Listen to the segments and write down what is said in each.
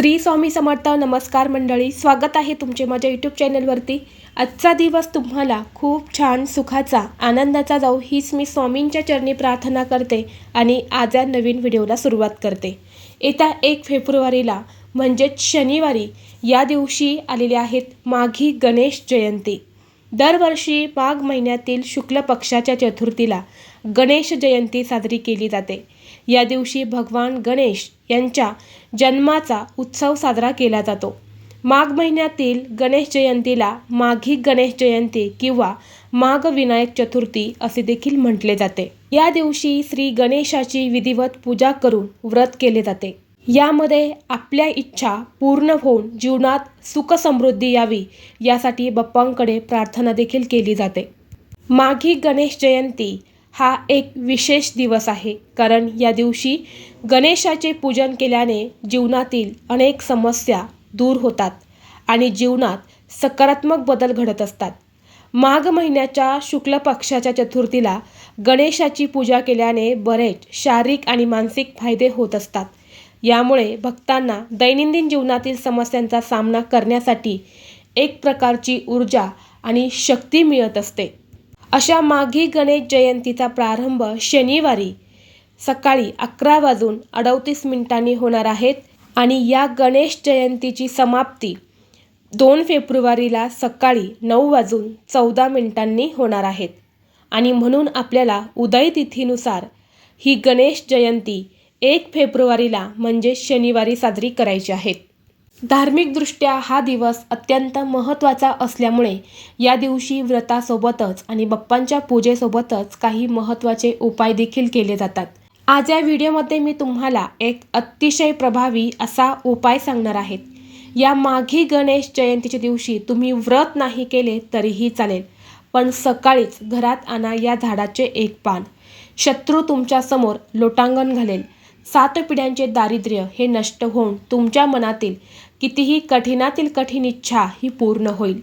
श्री स्वामी समर्थ नमस्कार मंडळी स्वागत आहे तुमचे माझ्या यूट्यूब चॅनलवरती आजचा दिवस तुम्हाला खूप छान सुखाचा आनंदाचा जाऊ हीच मी स्वामींच्या चरणी प्रार्थना करते आणि आज या नवीन व्हिडिओला सुरुवात करते. येत्या एक फेब्रुवारीला म्हणजेच शनिवारी या दिवशी आलेले आहेत माघी गणेश जयंती. दरवर्षी माघ महिन्यातील शुक्ल पक्षाच्या चतुर्थीला गणेश जयंती साजरी केली जाते. या दिवशी भगवान गणेश यांच्या जन्माचा उत्सव साजरा केला जातो. माघ महिन्यातील गणेश जयंतीला माघी गणेश जयंती किंवा माघ विनायक चतुर्थी असे देखील म्हटले जाते. या दिवशी श्री गणेशाची विधिवत पूजा करून व्रत केले जाते. यामध्ये आपल्या इच्छा पूर्ण होऊन जीवनात सुख समृद्धी यावी यासाठी बाप्पांकडे प्रार्थना देखील केली जाते. माघी गणेश जयंती हा एक विशेष दिवस आहे. कारण या दिवशी गणेशाचे पूजन केल्याने जीवनातील अनेक समस्या दूर होतात आणि जीवनात सकारात्मक बदल घडत असतात. माघ महिन्याच्या शुक्ल पक्षाच्या चतुर्थीला गणेशाची पूजा केल्याने बरेच शारीरिक आणि मानसिक फायदे होत असतात. यामुळे भक्तांना दैनंदिन जीवनातील समस्यांचा सामना करण्यासाठी एक प्रकारची ऊर्जा आणि शक्ती मिळत असते. अशा माघी गणेश जयंतीचा प्रारंभ शनिवारी सकाळी अकरा वाजून अडतीस मिनिटांनी होणार आहेत आणि या गणेश जयंतीची समाप्ती दोन फेब्रुवारीला सकाळी नऊ वाजून चौदा मिनिटांनी होणार आहेत आणि म्हणून आपल्याला उदय तिथीनुसार ही गणेश जयंती एक फेब्रुवारीला म्हणजे शनिवारी साजरी करायची आहेत धार्मिकदृष्ट्या हा दिवस अत्यंत महत्त्वाचा असल्यामुळे या दिवशी व्रतासोबतच आणि बाप्पांच्या पूजेसोबतच काही महत्त्वाचे उपाय देखील केले जातात. आज या व्हिडिओमध्ये मी तुम्हाला एक अतिशय प्रभावी असा उपाय सांगणार आहेत या माघी गणेश जयंतीच्या दिवशी तुम्ही व्रत नाही केले तरीही चालेल पण सकाळीच घरात आणा या झाडाचे एक पान. शत्रू तुमच्यासमोर लोटांगण घालेल. सात पिढ्यांचे दारिद्र्य हे नष्ट होऊन तुमच्या मनातील कितीही कठीणातील कठीण इच्छा ही पूर्ण होईल.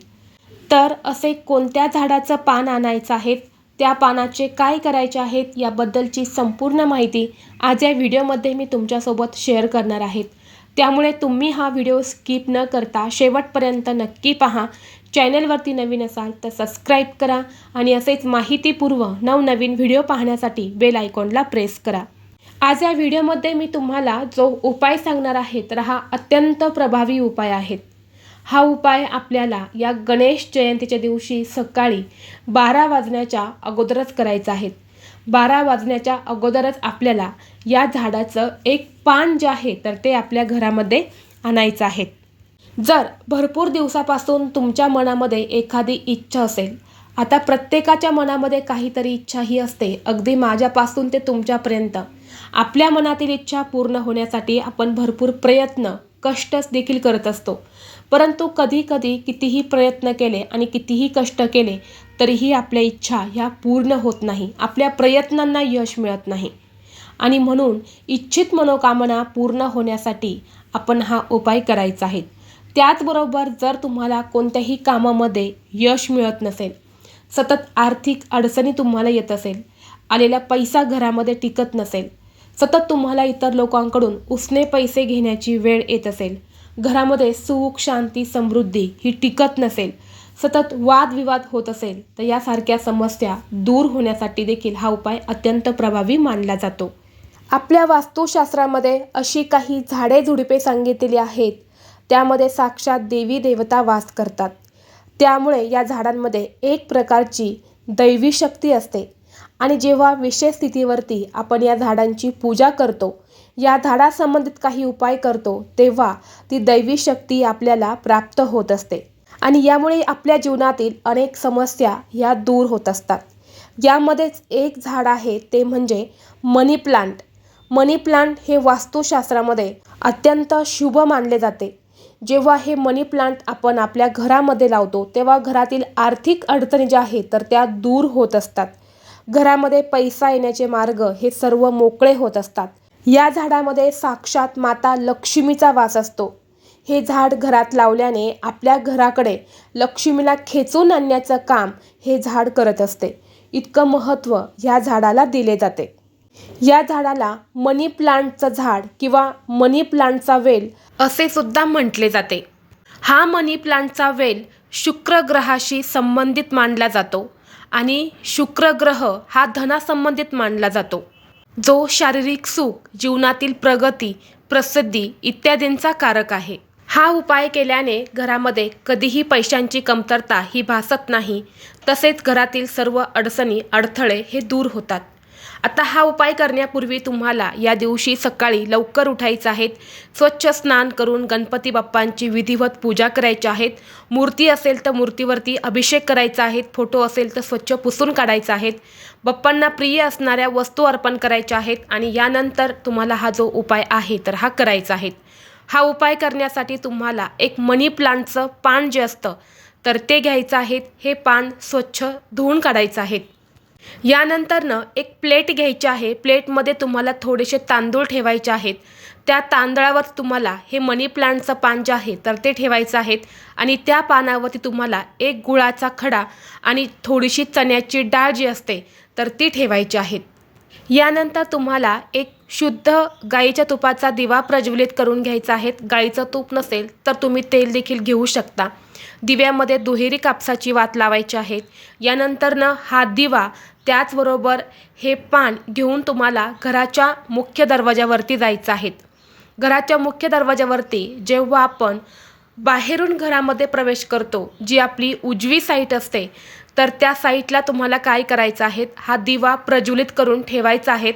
तर असे कोणत्या झाडाचं पान आणायचं आहे त्या पानाचे काय करायचे आहेत? याबद्दलची संपूर्ण माहिती आज या व्हिडिओमध्ये मी तुमच्यासोबत शेअर करणार आहेत. त्यामुळे तुम्ही हा व्हिडिओ स्किप न करता शेवटपर्यंत नक्की पहा. चॅनलवरती नवीन असाल तर सबस्क्राईब करा आणि असेच माहितीपूर्व नवनवीन व्हिडिओ पाहण्यासाठी बेल आयकॉनला प्रेस करा. आज या व्हिडिओमध्ये मी तुम्हाला जो उपाय सांगणार आहे तर हा अत्यंत प्रभावी उपाय आहे. हा उपाय आपल्याला या गणेश जयंतीच्या दिवशी सकाळी बारा वाजण्याच्या अगोदरच करायचा आहे. बारा वाजण्याच्या अगोदरच आपल्याला या झाडाचं एक पान जे आहे तर ते आपल्या घरामध्ये आणायचं आहे. जर भरपूर दिवसापासून तुमच्या मनामध्ये एखादी इच्छा असेल आता प्रत्येकाच्या मनामध्ये काहीतरी इच्छा ही असते. अगदी माझ्यापासून ते तुमच्यापर्यंत. आपल्या मनातील इच्छा पूर्ण होण्यासाठी आपण भरपूर प्रयत्न कष्टच देखील करत असतो. परंतु कधी कधी कितीही प्रयत्न केले आणि कितीही कष्ट केले तरीही आपल्या इच्छा ह्या पूर्ण होत नाही. आपल्या प्रयत्नांना यश मिळत नाही. आणि म्हणून इच्छित मनोकामना पूर्ण होण्यासाठी आपण हा उपाय करायचा आहे. त्याचबरोबर जर तुम्हाला कोणत्याही कामामध्ये यश मिळत नसेल सतत आर्थिक अडचणी तुम्हाला येत असेल आलेला पैसा घरामध्ये टिकत नसेल सतत तुम्हाला इतर लोकांकडून उसने पैसे घेण्याची वेळ येत असेल घरामध्ये सुख शांती समृद्धी ही टिकत नसेल सतत वादविवाद होत असेल तर यासारख्या समस्या दूर होण्यासाठी देखील हा उपाय अत्यंत प्रभावी मानला जातो. आपल्या वास्तुशास्त्रामध्ये अशी काही झाडे झुडपे सांगितलेली आहेत त्यामध्ये साक्षात देवी देवता वास करतात. त्यामुळे या झाडांमध्ये एक प्रकारची दैवी शक्ती असते. आणि जेव्हा विशेष स्थितीवरती आपण या झाडांची पूजा करतो या झाडासंबंधित काही उपाय करतो तेव्हा ती दैवी शक्ती आपल्याला प्राप्त होत असते. आणि यामुळे आपल्या जीवनातील अनेक समस्या ह्या दूर होत असतात. यामध्येच एक झाड आहे ते म्हणजे मनी प्लांट. मनी प्लांट हे वास्तुशास्त्रामध्ये अत्यंत शुभ मानले जाते. जेव्हा हे मनी प्लांट आपण आपल्या घरामध्ये लावतो तेव्हा घरातील आर्थिक अडचणी ज्या आहेत तर त्या दूर होत असतात. घरामध्ये पैसा येण्याचे मार्ग हे सर्व मोकळे होत असतात. या झाडामध्ये साक्षात माता लक्ष्मीचा वास असतो. हे झाड घरात लावल्याने आपल्या घराकडे लक्ष्मीला खेचून आणण्याचं काम हे झाड करत असते. इतकं महत्त्व ह्या झाडाला दिले जाते. या झाडाला मनी प्लांटचं झाड किंवा मनी प्लांटचा वेल असे सुद्धा म्हटले जाते. हा मनी प्लांटचा वेल शुक्र ग्रहाशी संबंधित मानला जातो आणि शुक्र ग्रह हा धनासंबंधित मानला जातो. जो शारीरिक सुख जीवनातील प्रगती प्रसिद्धी इत्यादींचा कारक आहे. हा उपाय केल्याने घरामध्ये कधीही पैशांची कमतरता ही भासत नाही तसेच घरातील सर्व अडचणी अडथळे हे दूर होतात. आता हा उपाय करण्यापूर्वी तुम्हाला या दिवशी सकाळी लवकर उठायचं आहेत स्वच्छ स्नान करून गणपती बाप्पांची विधिवत पूजा करायची आहेत मूर्ती असेल तर मूर्तीवरती अभिषेक करायचा आहेत फोटो असेल तर स्वच्छ पुसून काढायचा आहेत बाप्पांना प्रिय असणाऱ्या वस्तू अर्पण करायच्या आहेत आणि यानंतर तुम्हाला हा जो उपाय आहे तर हा करायचा आहे. हा उपाय करण्यासाठी तुम्हाला एक मनी प्लांटचं पान जे असतं तर ते घ्यायचं आहेत हे पान स्वच्छ धुवून काढायचं आहेत यानंतरनं एक प्लेट घ्यायची आहे. प्लेटमध्ये तुम्हाला थोडेसे तांदूळ ठेवायचे आहेत. त्या तांदळावर तुम्हाला हे मनी प्लांटचं पान जे आहे तर ते ठेवायचं आहेत. आणि त्या पानावरती तुम्हाला एक गुळाचा खडा आणि थोडीशी चण्याची डाळ जी असते तर ती ठेवायची आहेत. यानंतर तुम्हाला एक शुद्ध गाईच्या तुपाचा दिवा प्रज्वलित करून घ्यायचा आहे. गाईचं तूप नसेल तर तुम्ही तेल देखील घेऊ शकता. दिव्यामध्ये दुहेरी कापसाची वात लावायची आहे. यानंतरनं हा दिवा त्याचबरोबर हे पान घेऊन तुम्हाला घराच्या मुख्य दरवाजावरती जायचं आहे. घराच्या मुख्य दरवाजावरती जेव्हा आपण बाहेरून घरामध्ये प्रवेश करतो जी आपली उजवी साईट असते तर त्या साईटला तुम्हाला काय करायचं आहे हा दिवा प्रज्वलित करून ठेवायचा आहे.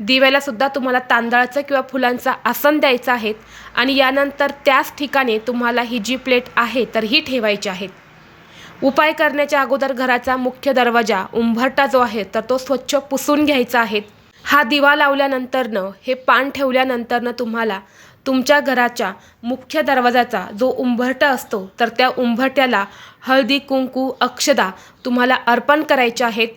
दिव्याला सुद्धा तुम्हाला तांदळाचं किंवा फुलांचा आसन द्यायचं आहे आणि यानंतर त्याच ठिकाणी तुम्हाला ही जी प्लेट आहे तर ही ठेवायची आहे. उपाय करण्याच्या अगोदर घराचा मुख्य दरवाजा उंबरटा जो आहे तर तो स्वच्छ पुसून घ्यायचा आहे. हा दिवा लावल्यानंतरनं हे पान ठेवल्यानंतरनं तुम्हाला तुमच्या घराच्या मुख्य दरवाजाचा जो उंबरटा असतो तर त्या उंबरट्याला हळदी कुंकू अक्षदा तुम्हाला अर्पण करायचे आहेत.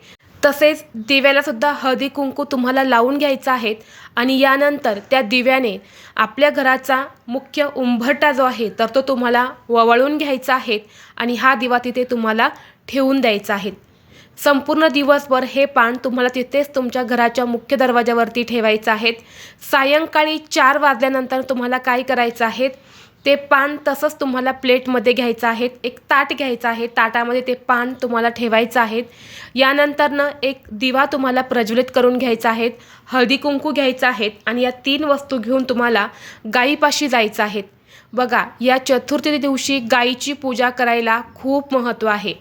तसेच दिव्याला सुद्धा हळदी कुंकू तुम्हाला लावून घ्यायचा आहेत. आणि यानंतर त्या दिव्याने आपल्या घराचा मुख्य उंबरटा जो आहे तर तो तुम्हाला ववळून घ्यायचा आहे. आणि हा दिवा तिथे तुम्हाला ठेवून द्यायचा आहे. संपूर्ण दिवसभर हे पान तुम्हाला तिथेच तुमच्या घराच्या मुख्य दरवाजावरती ठेवायचं आहे सायंकाळी चार वाजल्यानंतर तुम्हाला काय करायचं आहे ते पान तसंच तुम्हाला प्लेटमध्ये घ्यायचं आहे एक ताट घ्यायचं आहे. ताटामध्ये ते पान तुम्हाला ठेवायचं आहे यानंतरनं एक दिवा तुम्हाला प्रज्वलित करून घ्यायचा आहे हळदी कुंकू घ्यायचं आहेत आणि या तीन वस्तू घेऊन तुम्हाला गाईपाशी जायचं आहेत. बघा या चतुर्थी दिवशी गाईची पूजा करायला खूप महत्त्व आहे.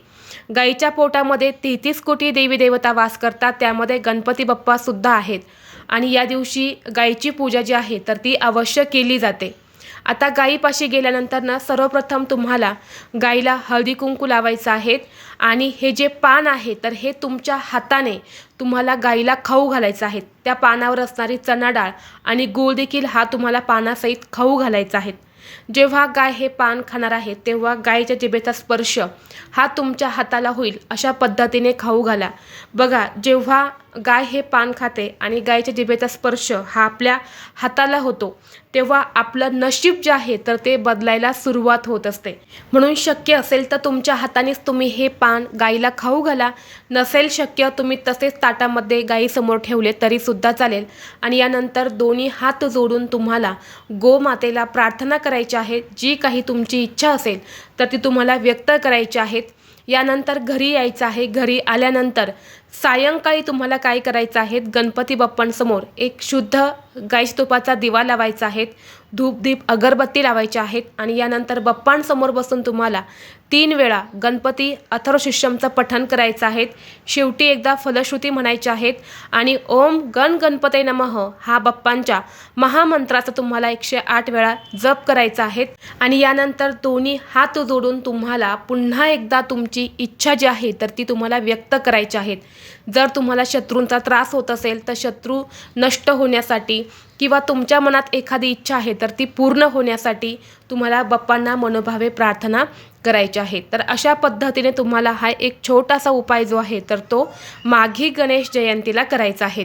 गाईच्या पोटामध्ये तेहतीस कोटी देवी देवता वास करतात त्यामध्ये गणपती बाप्पासुद्धा आहेत. आणि या दिवशी गाईची पूजा जी आहे तर ती अवश्य केली जाते. आता गाईपाशी गेल्यानंतर ना सर्वप्रथम तुम्हाला गाईला हळदी कुंकू लावायचं आहेत आणि हे जे पान आहे तर हे तुमच्या हाताने तुम्हाला गाईला खाऊ घालायचं आहे. त्या पानावर असणारी चणा डाळ आणि गूळ देखील हा तुम्हाला पानासहित खाऊ घालायचा आहे. जेव्हा गाय हे पान खाणार आहे तेव्हा गायीच्या जिभेचा स्पर्श हा तुमच्या हाताला होईल अशा पद्धतीने खाऊ घाला. बघा जेव्हा गाय हे पान खाते आणि गायीच्या जिभेचा स्पर्श हा आपल्या हाताला होतो तेव्हा आपलं नशीब जे आहे तर ते बदलायला सुरुवात होत असते. म्हणून शक्य असेल तर तुमच्या हातानेच तुम्ही हे पान गाईला खाऊ घाला. नसेल शक्य तुम्ही तसेच ताटामध्ये गाईसमोर ठेवले तरीसुद्धा चालेल. आणि यानंतर दोन्ही हात जोडून तुम्हाला गोमातेला प्रार्थना करायची आहे. जी काही तुमची इच्छा असेल तर ती तुम्हाला व्यक्त करायची आहेत यानंतर घरी यायचं आहे. घरी आल्यानंतर सायंकाळी तुम्हाला काय करायचं आहे? गणपती बाप्पांसमोर एक शुद्ध गायस्तुपाचा दिवा लावायचा आहे. धूपदीप अगरबत्ती लावायची आहेत. आणि यानंतर बाप्पांसमोर बसून तुम्हाला तीन वेळा गणपती अथर्वशिष्यमचं पठण करायचं आहे. शेवटी एकदा फलश्रुती म्हणायच्या आहेत. आणि ओम गण गणपते नमः हा बाप्पांच्या महामंत्राचा तुम्हाला एकशे आठ वेळा जप करायचा आहे. आणि यानंतर दोन्ही हात जोडून तुम्हाला पुन्हा एकदा तुमची इच्छा जी आहे तर ती तुम्हाला व्यक्त करायची आहेत जर तुम्हाला शत्रूंचा त्रास होत असेल तर शत्रू नष्ट होण्यासाठी किंवा तुमच्या मनात एखादी इच्छा आहे तर ती पूर्ण होण्यासाठी तुम्हाला बाप्पांना मनोभावे प्रार्थना करायची आहे. तर अशा पद्धतीने तुम्हाला हा एक छोटासा उपाय जो आहे तर तो माघी गणेश जयंतीला करायचा आहे.